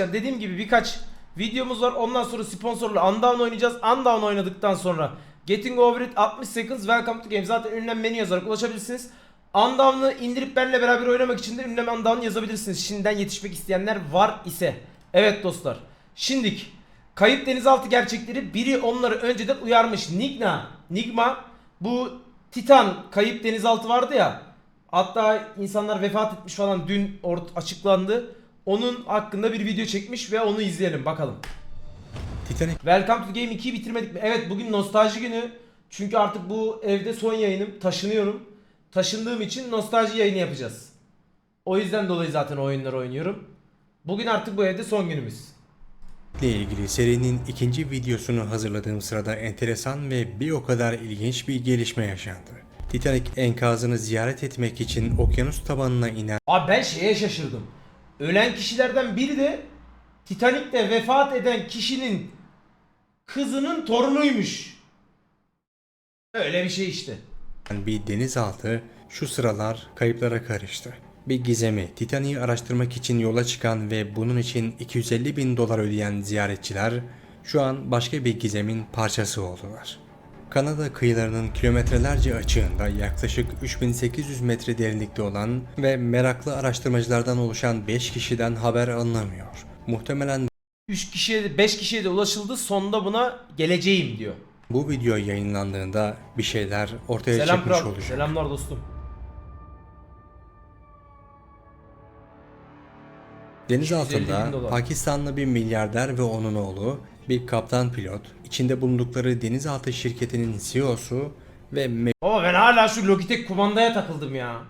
Mertcan dediğim gibi birkaç videomuz var. Ondan sonra sponsorlu Undown oynayacağız. Undown oynadıktan sonra Getting Over It 60 Seconds Welcome to Game. Zaten ünlem menü yazarak ulaşabilirsiniz. Undown'ı indirip benimle beraber oynamak için de ünlem Undown yazabilirsiniz. Şimdiden yetişmek isteyenler var ise. Evet dostlar. Şimdik. Kayıp denizaltı gerçekleri biri onları önceden uyarmış. Nigna. Nigma bu Titan kayıp denizaltı vardı ya. Hatta insanlar vefat etmiş falan dün açıklandı. Onun hakkında bir video çekmiş ve onu izleyelim bakalım. Titanic Welcome to Game 2'yi bitirmedik mi? Evet bugün nostalji günü. Çünkü artık bu evde son yayınım. Taşınıyorum. Taşındığım için nostalji yayını yapacağız. O yüzden dolayı zaten oyunları oynuyorum. Bugün artık bu evde son günümüz. ile ilgili serinin ikinci videosunu hazırladığım sırada enteresan ve bir o kadar ilginç bir gelişme yaşandı. Titanic enkazını ziyaret etmek için okyanus tabanına inen Abi ben şeye şaşırdım. Ölen kişilerden biri de Titanik'te vefat eden kişinin kızının torunuymuş. Öyle bir şey işte. bir denizaltı şu sıralar kayıplara karıştı. Bir gizemi Titanic'i araştırmak için yola çıkan ve bunun için 250 bin dolar ödeyen ziyaretçiler şu an başka bir gizemin parçası oldular. Kanada kıyılarının kilometrelerce açığında yaklaşık 3800 metre derinlikte olan ve meraklı araştırmacılardan oluşan 5 kişiden haber alınamıyor. Muhtemelen 3 kişiye de 5 kişiye de ulaşıldı. Sonunda buna geleceğim diyor. bu video yayınlandığında bir şeyler ortaya Selam çıkmış kral. olacak. Selamlar dostum. Deniz 250 bin altında dolar. Pakistanlı bir milyarder ve onun oğlu, bir kaptan pilot, içinde bulundukları denizaltı şirketinin CEO'su ve Baba ben hala şu Logitech kumandaya takıldım ya.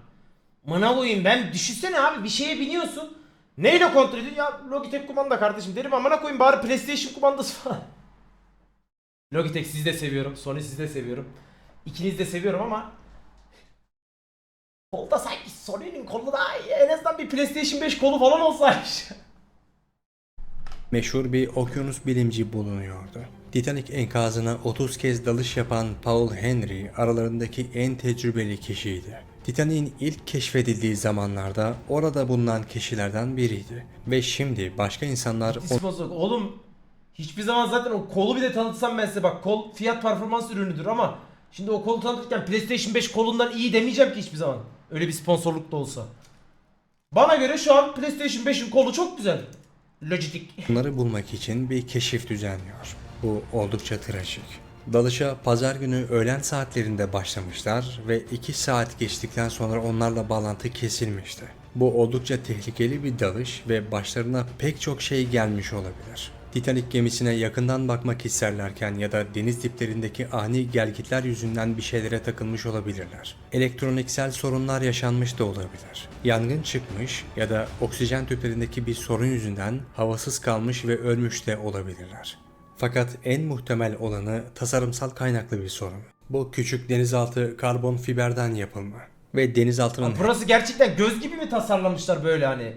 Mana koyayım ben düşünsene abi bir şeye biniyorsun. Neyle kontrol ediyorsun? Ya Logitech kumanda kardeşim derim amına koyayım bari PlayStation kumandası falan. Logitech sizi de seviyorum. Sony sizi de seviyorum. İkinizi de seviyorum ama Kolda sanki Sony'nin kolu daha iyi. En azından bir PlayStation 5 kolu falan olsaymış. Meşhur bir okyanus bilimci bulunuyordu. Titanic enkazına 30 kez dalış yapan Paul Henry aralarındaki en tecrübeli kişiydi. Titanic'in ilk keşfedildiği zamanlarda orada bulunan kişilerden biriydi ve şimdi başka insanlar Sponsor. Oğlum hiçbir zaman zaten o kolu bile tanıtsam ben size bak kol fiyat performans ürünüdür ama şimdi o kolu tanıtırken PlayStation 5 kolundan iyi demeyeceğim ki hiçbir zaman. Öyle bir sponsorluk da olsa. Bana göre şu an PlayStation 5'in kolu çok güzel. Logitech. Bunları bulmak için bir keşif düzenliyor. Bu oldukça trajik. Dalışa pazar günü öğlen saatlerinde başlamışlar ve 2 saat geçtikten sonra onlarla bağlantı kesilmişti. Bu oldukça tehlikeli bir dalış ve başlarına pek çok şey gelmiş olabilir. Titanic gemisine yakından bakmak isterlerken ya da deniz diplerindeki ani gelgitler yüzünden bir şeylere takılmış olabilirler. Elektroniksel sorunlar yaşanmış da olabilir. Yangın çıkmış ya da oksijen tüplerindeki bir sorun yüzünden havasız kalmış ve ölmüş de olabilirler. Fakat en muhtemel olanı tasarımsal kaynaklı bir sorun. Bu küçük denizaltı karbon fiberden yapılma ve denizaltının Burası gerçekten göz gibi mi tasarlamışlar böyle hani?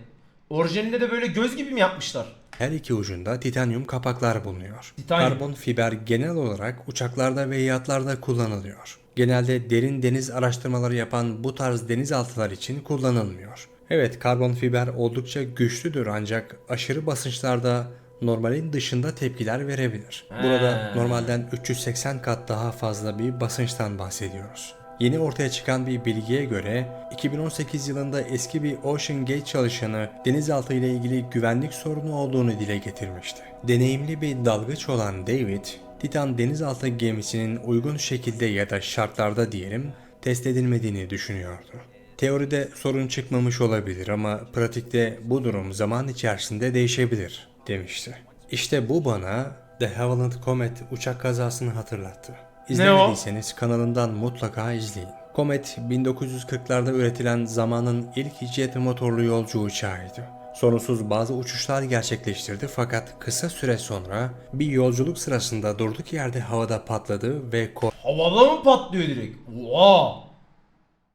Orijinalinde de böyle göz gibi mi yapmışlar? Her iki ucunda titanyum kapaklar bulunuyor. Titanyum. Karbon fiber genel olarak uçaklarda ve yatlarda kullanılıyor. Genelde derin deniz araştırmaları yapan bu tarz denizaltılar için kullanılmıyor. Evet karbon fiber oldukça güçlüdür ancak aşırı basınçlarda normalin dışında tepkiler verebilir. Burada normalden 380 kat daha fazla bir basınçtan bahsediyoruz. Yeni ortaya çıkan bir bilgiye göre 2018 yılında eski bir Ocean Gate çalışanı denizaltı ile ilgili güvenlik sorunu olduğunu dile getirmişti. Deneyimli bir dalgıç olan David, Titan denizaltı gemisinin uygun şekilde ya da şartlarda diyelim test edilmediğini düşünüyordu. Teoride sorun çıkmamış olabilir ama pratikte bu durum zaman içerisinde değişebilir demişti. İşte bu bana The Havilland Comet uçak kazasını hatırlattı. İzlemediyseniz kanalımdan mutlaka izleyin. Comet 1940'larda üretilen zamanın ilk jet motorlu yolcu uçağıydı. Sorunsuz bazı uçuşlar gerçekleştirdi fakat kısa süre sonra bir yolculuk sırasında durduk yerde havada patladı ve Havada mı patlıyor direkt? Oha!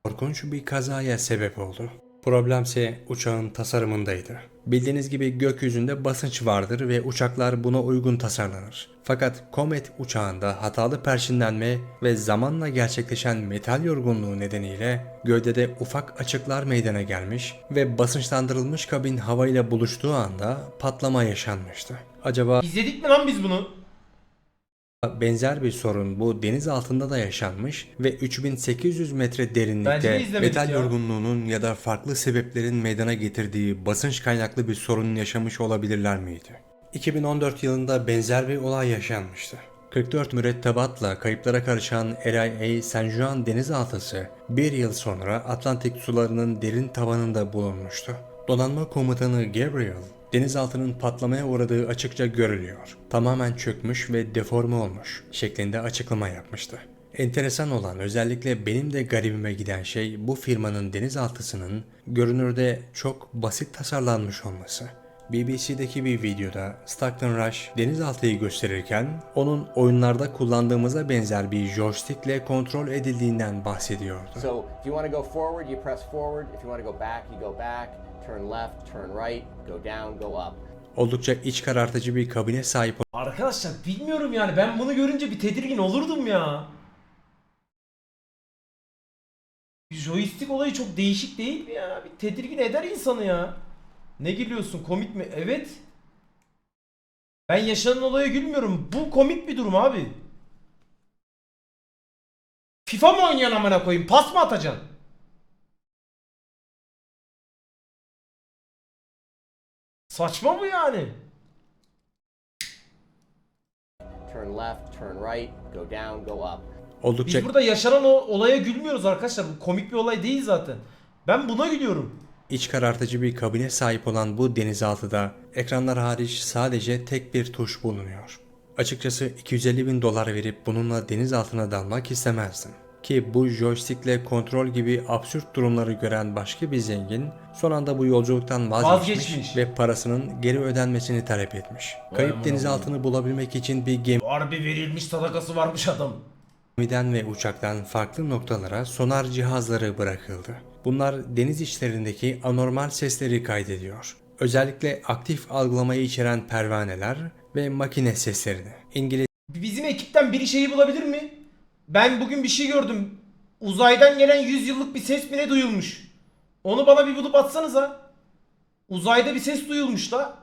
korkunç bir kazaya sebep oldu. Problemse uçağın tasarımındaydı. Bildiğiniz gibi gökyüzünde basınç vardır ve uçaklar buna uygun tasarlanır. Fakat Comet uçağında hatalı perçinlenme ve zamanla gerçekleşen metal yorgunluğu nedeniyle gövdede ufak açıklar meydana gelmiş ve basınçlandırılmış kabin havayla buluştuğu anda patlama yaşanmıştı. Acaba İzledik mi lan biz bunu? Benzer bir sorun bu deniz altında da yaşanmış ve 3800 metre derinlikte metal ya. yorgunluğunun ya da farklı sebeplerin meydana getirdiği basınç kaynaklı bir sorun yaşamış olabilirler miydi? 2014 yılında benzer bir olay yaşanmıştı. 44 mürettebatla kayıplara karışan RIA San Juan denizaltısı bir yıl sonra Atlantik sularının derin tabanında bulunmuştu. Donanma komutanı Gabriel, denizaltının patlamaya uğradığı açıkça görülüyor. Tamamen çökmüş ve deforme olmuş şeklinde açıklama yapmıştı. Enteresan olan özellikle benim de garibime giden şey bu firmanın denizaltısının görünürde çok basit tasarlanmış olması. BBC'deki bir videoda Stockton Rush denizaltıyı gösterirken onun oyunlarda kullandığımıza benzer bir joystickle kontrol edildiğinden bahsediyordu. So if you want to go forward, you press forward. If you want to go back, you go back. Turn left, turn right, go down, go up. Oldukça iç karartıcı bir kabine sahip Arkadaşlar bilmiyorum yani ben bunu görünce bir tedirgin olurdum ya. Joystick olayı çok değişik değil mi ya? Bir tedirgin eder insanı ya. Ne gülüyorsun komik mi? Evet. Ben yaşanan olaya gülmüyorum. Bu komik bir durum abi. FIFA mı oynayan amına koyayım? Pas mı atacaksın? Saçma bu yani. Turn left, turn right, go down, go up. oldukça Biz burada yaşanan o olaya gülmüyoruz arkadaşlar. Bu komik bir olay değil zaten. Ben buna gülüyorum. İç karartıcı bir kabine sahip olan bu denizaltıda ekranlar hariç sadece tek bir tuş bulunuyor. Açıkçası 250 bin dolar verip bununla deniz altına dalmak istemezdim. Ki bu joystickle kontrol gibi absürt durumları gören başka bir zengin son anda bu yolculuktan vazgeçmiş, Vazgeçmiş. ve parasının geri ödenmesini talep etmiş. Kayıp amına denizaltını bulabilmek için bir Harbi verilmiş sadakası varmış adam. Gemiden ve uçaktan farklı noktalara sonar cihazları bırakıldı. Bunlar deniz içlerindeki anormal sesleri kaydediyor. Özellikle aktif algılamayı içeren pervaneler ve makine seslerini. İngiliz Bizim ekipten biri şeyi bulabilir mi? Ben bugün bir şey gördüm. Uzaydan gelen 100 yıllık bir ses mi ne duyulmuş? Onu bana bir bulup atsanıza. Uzayda bir ses duyulmuş da.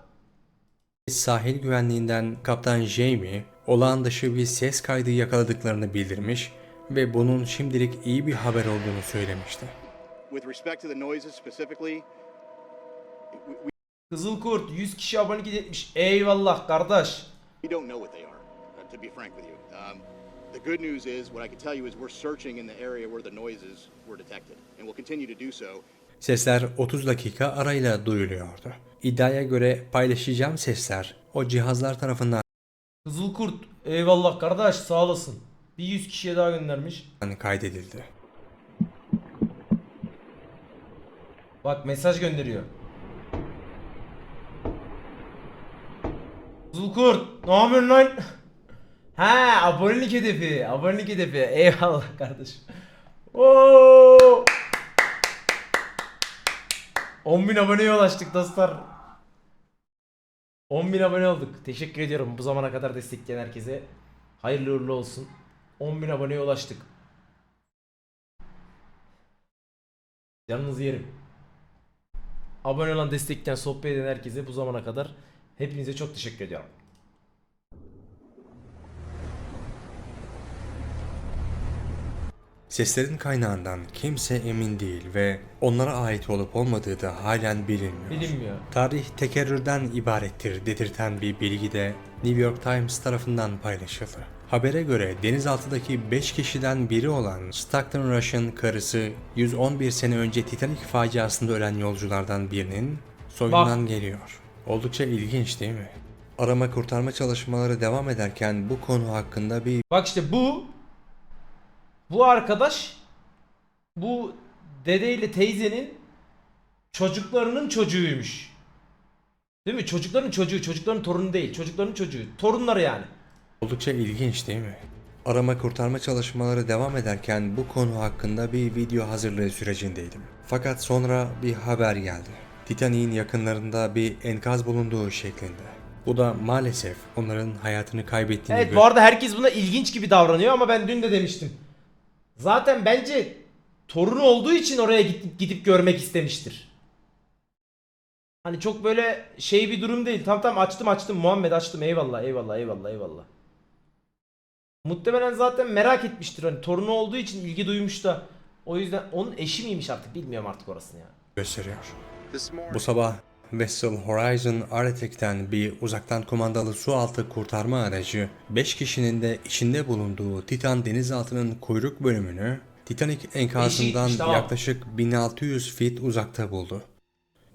sahil güvenliğinden Kaptan Jamie olağan dışı bir ses kaydı yakaladıklarını bildirmiş ve bunun şimdilik iyi bir haber olduğunu söylemişti. With respect to the noises specifically, we, we Kızıl Kurt 100 kişi abonelik etmiş. Eyvallah kardeş. we don't know what they are, uh, to be frank with you. Um, the good news is, what I can tell you is we're searching in the area where the noises were detected, and we'll continue to do so. Sesler 30 dakika arayla duyuluyordu. İddiaya göre paylaşacağım sesler o cihazlar tarafından Kızıl Kurt eyvallah kardeş sağ olasın. Bir 100 kişiye daha göndermiş. kaydedildi. Bak mesaj gönderiyor. Zulkurt, ne yapıyorsun lan? Ha, abonelik hedefi, abonelik hedefi. Eyvallah kardeşim. Oo! 10.000 aboneye ulaştık dostlar. 10.000 abone olduk. Teşekkür ediyorum bu zamana kadar destekleyen herkese. Hayırlı uğurlu olsun. 10.000 aboneye ulaştık. Canınızı yerim. Abone olan, destekleyen, sohbet eden herkese bu zamana kadar hepinize çok teşekkür ediyorum. Seslerin kaynağından kimse emin değil ve onlara ait olup olmadığı da halen bilinmiyor. Bilinmiyor. Tarih tekerrürden ibarettir dedirten bir bilgi de New York Times tarafından paylaşıldı. Habere göre denizaltıdaki 5 kişiden biri olan Stockton Rush'ın karısı 111 sene önce Titanic faciasında ölen yolculardan birinin soyundan geliyor. Oldukça ilginç değil mi? Arama kurtarma çalışmaları devam ederken bu konu hakkında bir Bak işte bu bu arkadaş bu dede ile teyzenin çocuklarının çocuğuymuş. Değil mi? Çocukların çocuğu, çocukların torunu değil. Çocukların çocuğu. Torunları yani. Oldukça ilginç değil mi? Arama kurtarma çalışmaları devam ederken bu konu hakkında bir video hazırlığı sürecindeydim. Fakat sonra bir haber geldi. Titanic'in yakınlarında bir enkaz bulunduğu şeklinde. Bu da maalesef onların hayatını kaybettiğini Evet bu arada herkes buna ilginç gibi davranıyor ama ben dün de demiştim. Zaten bence torunu olduğu için oraya gidip, gidip görmek istemiştir. Hani çok böyle şey bir durum değil. Tamam tamam açtım açtım Muhammed açtım eyvallah eyvallah eyvallah eyvallah. Muhtemelen zaten merak etmiştir hani torunu olduğu için ilgi duymuş da o yüzden onun eşi miymiş artık bilmiyorum artık orasını ya. gösteriyor. Bu sabah Vessel Horizon Arctic'ten bir uzaktan kumandalı sualtı kurtarma aracı 5 kişinin de içinde bulunduğu Titan denizaltının kuyruk bölümünü Titanic enkazından Eşikmiş, tamam. yaklaşık 1600 feet uzakta buldu.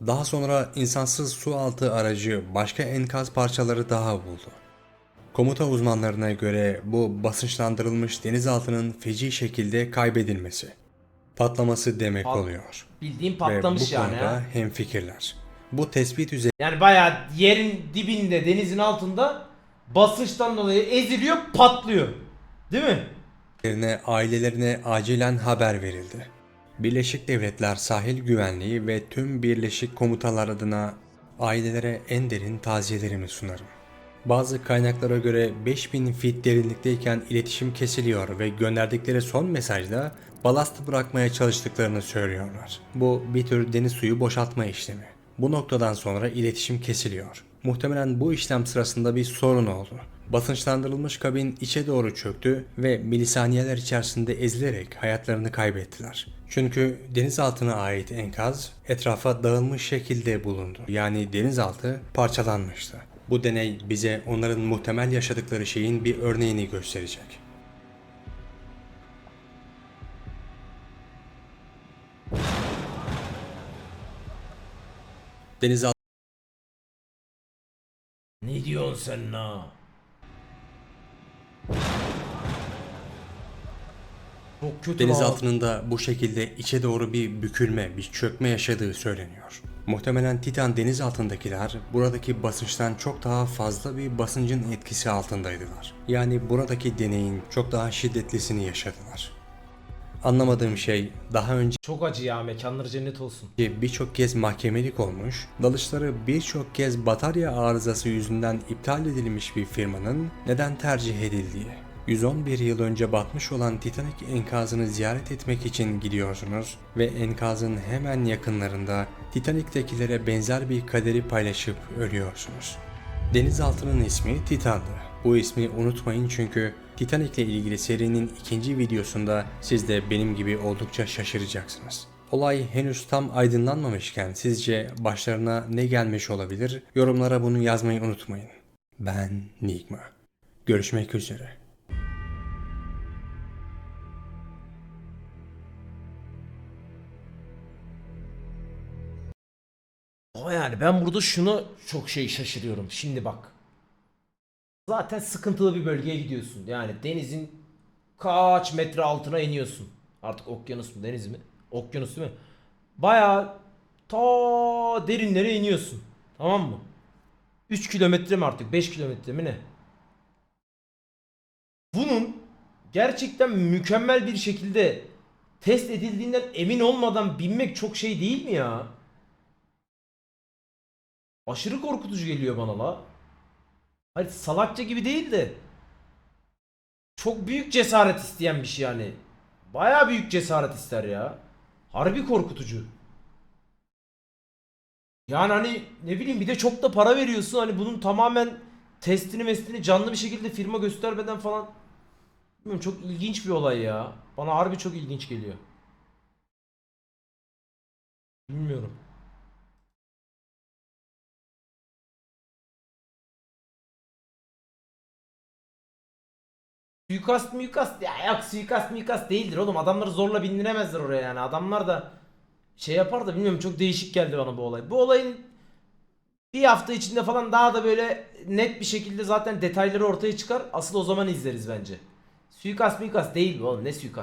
Daha sonra insansız sualtı aracı başka enkaz parçaları daha buldu. Komuta uzmanlarına göre bu basınçlandırılmış denizaltının feci şekilde kaybedilmesi. Patlaması demek Pat- oluyor. Bildiğin Ve patlamış bu yani konuda ha. hemfikirler. Bu tespit üzerine Yani bayağı yerin dibinde denizin altında basınçtan dolayı eziliyor patlıyor. Değil mi? Üzerine ailelerine acilen haber verildi. Birleşik Devletler Sahil Güvenliği ve tüm birleşik komutalar adına ailelere en derin taziyelerimi sunarım. Bazı kaynaklara göre 5000 fit derinlikteyken iletişim kesiliyor ve gönderdikleri son mesajda balast bırakmaya çalıştıklarını söylüyorlar. Bu bir tür deniz suyu boşaltma işlemi. Bu noktadan sonra iletişim kesiliyor. Muhtemelen bu işlem sırasında bir sorun oldu. Basınçlandırılmış kabin içe doğru çöktü ve milisaniyeler içerisinde ezilerek hayatlarını kaybettiler. Çünkü denizaltına ait enkaz etrafa dağılmış şekilde bulundu. Yani denizaltı parçalanmıştı. Bu deney bize onların muhtemel yaşadıkları şeyin bir örneğini gösterecek. Denizaltı Ne diyorsun sen la? Çok kötü lan. Denizaltının da bu şekilde içe doğru bir bükülme, bir çökme yaşadığı söyleniyor. Muhtemelen Titan deniz altındakiler buradaki basınçtan çok daha fazla bir basıncın etkisi altındaydılar. Yani buradaki deneyin çok daha şiddetlisini yaşadılar. Anlamadığım şey daha önce Çok acı ya mekanları cennet olsun. birçok kez mahkemelik olmuş, dalışları birçok kez batarya arızası yüzünden iptal edilmiş bir firmanın neden tercih edildiği. 111 yıl önce batmış olan Titanic enkazını ziyaret etmek için gidiyorsunuz ve enkazın hemen yakınlarında Titanic'tekilere benzer bir kaderi paylaşıp ölüyorsunuz. Denizaltının ismi Titan'dı. Bu ismi unutmayın çünkü Titanic ile ilgili serinin ikinci videosunda siz de benim gibi oldukça şaşıracaksınız. Olay henüz tam aydınlanmamışken sizce başlarına ne gelmiş olabilir? Yorumlara bunu yazmayı unutmayın. Ben Nigma. Görüşmek üzere. Ama yani ben burada şunu çok şey şaşırıyorum. Şimdi bak. Zaten sıkıntılı bir bölgeye gidiyorsun. Yani denizin kaç metre altına iniyorsun. Artık okyanus mu deniz mi? Okyanus değil mi? Bayağı ta derinlere iniyorsun. Tamam mı? 3 kilometre mi artık? 5 kilometre mi ne? Bunun gerçekten mükemmel bir şekilde test edildiğinden emin olmadan binmek çok şey değil mi ya? Aşırı korkutucu geliyor bana la. Hani salakça gibi değil de çok büyük cesaret isteyen bir şey yani. Baya büyük cesaret ister ya. Harbi korkutucu. Yani hani ne bileyim bir de çok da para veriyorsun hani bunun tamamen testini mestini canlı bir şekilde firma göstermeden falan. Bilmiyorum çok ilginç bir olay ya. Bana harbi çok ilginç geliyor. Bilmiyorum. Suikast muikast ya yok suikast muikast değildir oğlum adamları zorla bindiremezler oraya yani adamlar da şey yapar da bilmiyorum çok değişik geldi bana bu olay. Bu olayın bir hafta içinde falan daha da böyle net bir şekilde zaten detayları ortaya çıkar asıl o zaman izleriz bence. Suikast muikast değil bu oğlum ne suikast